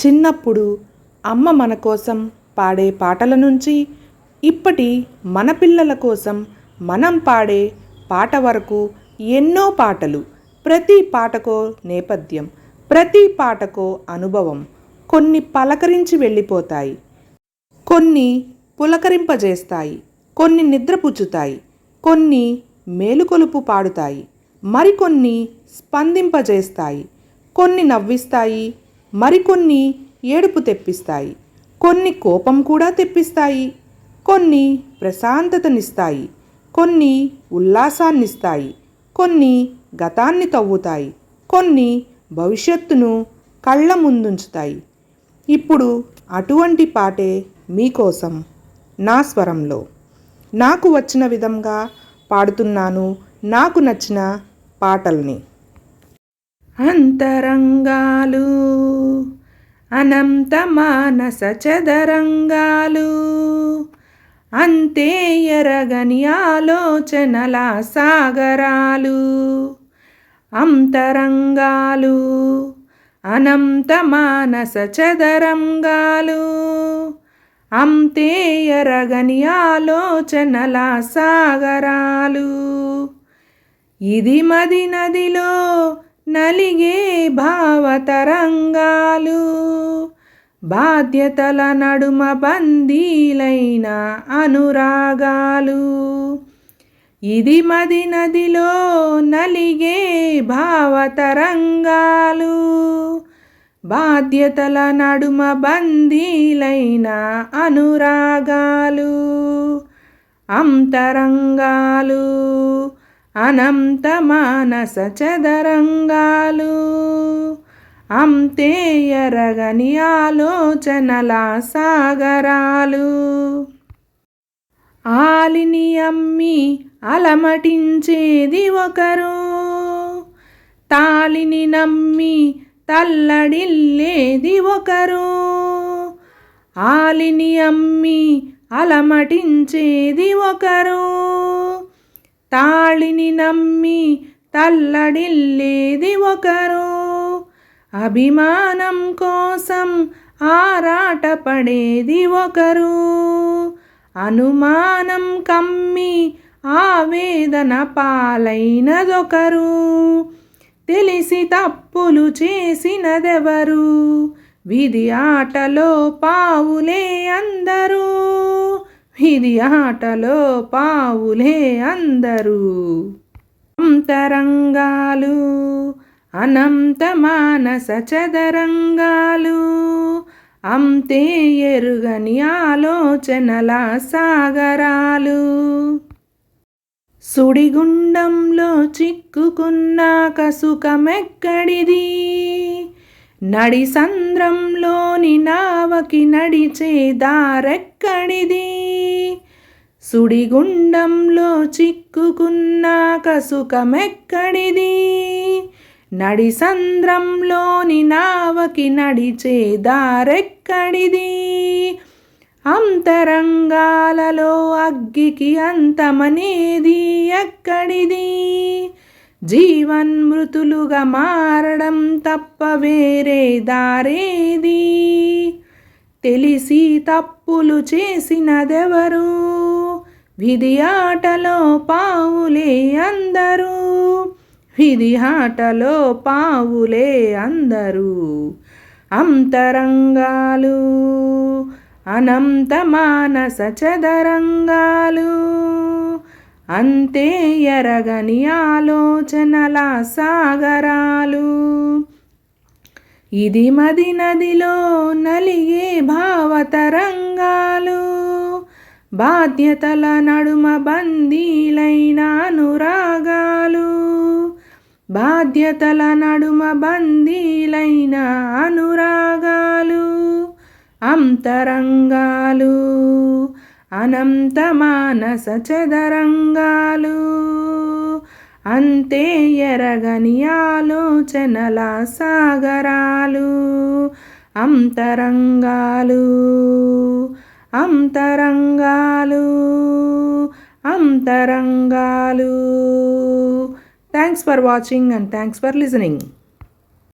చిన్నప్పుడు అమ్మ మన కోసం పాడే పాటల నుంచి ఇప్పటి మన పిల్లల కోసం మనం పాడే పాట వరకు ఎన్నో పాటలు. ప్రతి పాటకో నేపథ్యం ప్రతి పాటకో అనుభవం కొన్ని పలకరించి వెళ్ళిపోతాయి. కొన్ని పులకరింపజేస్తాయి కొన్ని నిద్రపుచ్చుతాయి కొన్ని మేలుకొలుపు పాడుతాయి మరికొన్ని స్పందింపజేస్తాయి కొన్ని నవ్విస్తాయి మరికొన్ని ఏడుపు తెప్పిస్తాయి. కొన్ని కోపం కూడా తెప్పిస్తాయి. కొన్ని ప్రశాంతతనిస్తాయి. కొన్ని ఉల్లాసాన్నిస్తాయి. కొన్ని గతాన్ని తవ్వుతాయి. కొన్ని భవిష్యత్తును కళ్ళ ముందుంచుతాయి. ఇప్పుడు అటువంటి పాటే మీకోసం నా స్వరంలో. నాకు వచ్చిన విధంగా పాడుతున్నాను. నాకు నచ్చిన పాటల్ని. అంతరంగాలు అనంత మానస చదరంగాలు అంతే ఎరగని ఆలోచనల సాగరాలు అంతరంగాలు అనంత మానస చదరంగాలు అంతే ఎరగని ఆలోచనల సాగరాలు. ఇది మది నదిలో నలిగే భావతరంగాలు బాధ్యతల నడుమ బందీలైన అనురాగాలు. ఇది మది నదిలో నలిగే భావతరంగాలు బాధ్యతల నడుమ బందీలైన అనురాగాలు అంతరంగాలు. అనంత మానస చదరంగాలు అంతే ఎరగని ఆలోచనల సాగరాలు. ఆలిని అమ్మి అలమటించేది ఒకరు. తాళిని నమ్మి తల్లడిల్లేది ఒకరు. ఆలిని అమ్మి అలమటించేది ఒకరు. తాళిని నమ్మి తల్లడిల్లేది ఒకరు. అభిమానం కోసం ఆరాటపడేది ఒకరు. అనుమానం కమ్మి ఆవేదన పాలైనదొకరు. తెలిసి తప్పులు చేసినదెవరు? విధి ఆటలో పావులే అందరూ. ఇది ఆటలో పావులే అందరూ. అంతరంగాలు అనంత మానస చదరంగాలు అంతే ఎరుగని ఆలోచనల సాగరాలు. సుడిగుండంలో చిక్కుకున్నాక సుఖమెక్కడిది? నడి సంద్రంలోని నావకి నడిచే దారెక్కడిది? సుడిగుండంలో చిక్కుకున్నాక సుఖమెక్కడిది నడి సంద్రంలోని నావకి నడిచే దారెక్కడిది? అంతరంగాలలో అగ్గికి అంతమనేది ఎక్కడిది? జీవన్మృతులుగా మారడం తప్ప వేరే దారేది. తెలిసి తప్పులు చేసినదెవరు? విధి ఆటలో పావులే అందరూ. విధి ఆటలో పావులే అందరూ. అంతరంగాలు అనంత మానస చదరంగాలు. అంతే ఎరగని ఆలోచనల సాగరాలు. ఇది మది నదిలో నలిగే భావతరంగాలు. బాధ్యతల నడుమ బందీలైన అనురాగాలు. బాధ్యతల నడుమ బందీలైన అనురాగాలు. అంతరంగాలు. అనంత మానస చదరంగాలు అంతే ఎరగని ఆలోచనల సాగరాలు. అంతరంగాలు అంతరంగాలు అంతరంగాలు. Thanks for watching and thanks for listening